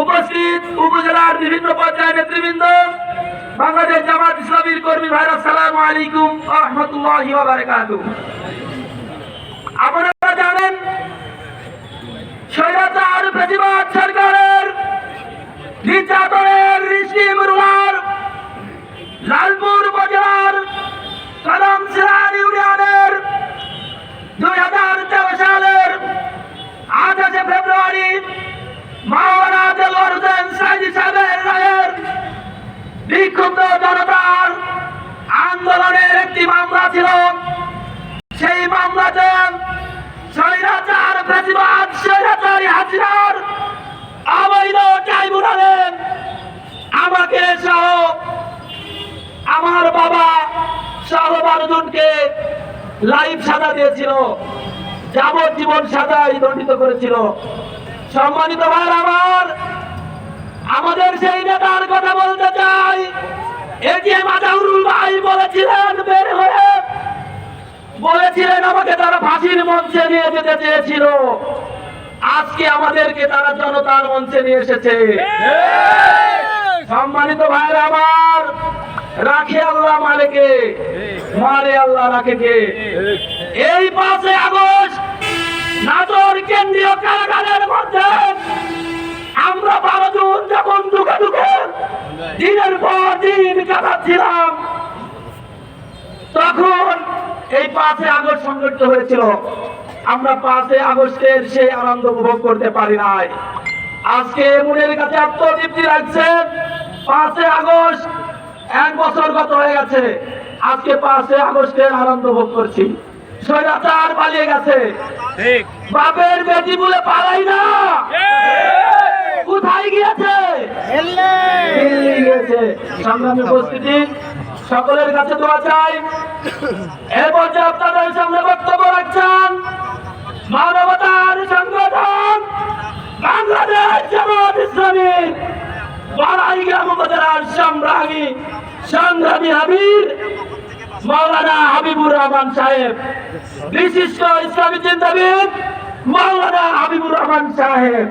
উপস্থিত উপজেলার বিভিন্ন পর্যায়ের নেতৃবৃন্দ, বাংলাদেশ জামাত ইসলামীর কর্মী ভাইরা, সালাম আলাইকুম রহমতুল্লাহ আপনারা জানেন, স্বৈরাচার প্রতিবাদ সরকারের নির্যাতনের একটি মামলা ছিল, সেই মামলাতে স্বৈরাচার স্বৈরাচারী হাজিরার অবৈধ আমাকে সহ আমার বাবা সহ বারোজনকে লাইফ সাজা দিয়েছিল, যাবজ্জীবন সাজাই দণ্ডিত করেছিল। সম্মানিত ভাই আমার এটিএম আজাউরুল ভাই বলেছিলেন বের হয়ে। বলেছিলেন আমাকে তারা ফাঁসির মঞ্চে নিয়ে যেতে চেয়েছিল। আজকে আমাদেরকে তারা জনতার মঞ্চে নিয়ে এসেছে। সম্মানিত ভাইয়ের আমার রাখে আল্লাহ মালেকে মারে আল্লাহ রাখে কে? এই পাঁচে আগস্ট নাটোর কেন্দ্রীয় কারাগারের মধ্যে দিনের পর দিন তখন এই পাঁচে আগস্ট সংগঠিত হয়েছিল। আমরা পাঁচে আগস্টের সেই আনন্দ উপভোগ করতে পারি নাই। আজকে মনের কাছে আত্মতৃপ্তি রাখছেন পাঁচে আগস্ট এক বছর গত হয়ে গেছে। আজকে পাঁচে আগস্টের আনন্দ ভোগ করছি। স্বৈরাচার পালিয়ে গেছে। বাপের বেটি বলে পালাই না। কোথায় গিয়েছে? গিয়েছে সংগ্রামী উপস্থিতি, সকলের কাছে দোয়া চাই। এরপর যে আপনাদের সামনে বক্তব্য রাখছেন, মানবতার সংগঠন বাংলাদেশ জামাত ইসলামী বারাইগ্রাম উপজেলার সংগ্রামী সংগ্রামী হাবির মাওলানা হাবিবুর রহমান সাহেব। বিশিষ্ট ইসলামী চিন্তাবিদ মাওলানা হাবিবুর রহমান সাহেব।